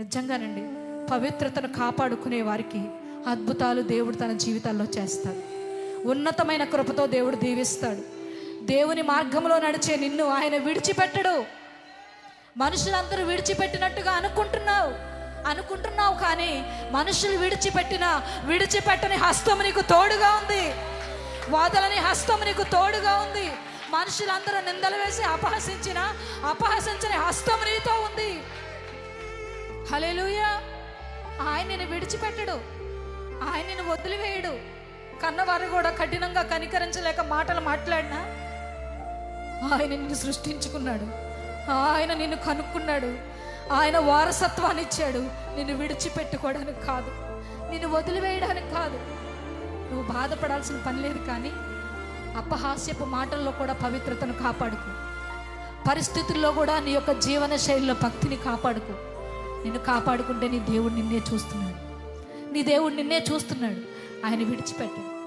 నిజంగానండి పవిత్రతను కాపాడుకునే వారికి అద్భుతాలు దేవుడు తన జీవితాల్లో చేస్తాడు. ఉన్నతమైన కృపతో దేవుడు దీవిస్తాడు. దేవుని మార్గంలో నడిచే నిన్ను ఆయన విడిచిపెట్టడు. మనుషులందరూ విడిచిపెట్టినట్టుగా అనుకుంటున్నావు. అనుకుంటున్నావు కానీ మనుషులు విడిచిపెట్టిన విడిచిపెట్టని హస్తం నీకు తోడుగా ఉంది. వాదలని హస్తం నీకు తోడుగా ఉంది. మనుషులందరూ నిందలు వేసి అపహసించిన అపహసించని హస్తం నీతో ఉంది. హలేలుయా ఆయన నిన్ను విడిచిపెట్టడు. ఆయన నిన్ను వదిలివేయడు. కన్నవారు కూడా కఠినంగా కనికరించలేక మాటలు మాట్లాడినా? ఆయన నిన్ను సృష్టించుకున్నాడు. ఆయన నిన్ను కనుక్కున్నాడు. ఆయన వారసత్వాన్ని ఇచ్చాడు. నిన్ను విడిచిపెట్టుకోవడానికి కాదు. నిన్ను వదిలివేయడానికి కాదు. నువ్వు బాధపడాల్సిన పని లేదు కానీ అపహాస్యపు మాటల్లో కూడా పవిత్రతను కాపాడుకో. పరిస్థితుల్లో కూడా నీ యొక్క జీవన శైలిలో భక్తిని కాపాడుకో. నిన్ను కాపాడుకుంటే నీ దేవుడు నిన్నే చూస్తున్నాడు. నీ దేవుడు నిన్నే చూస్తున్నాడు. ఆయన విడిచిపెట్టాడు.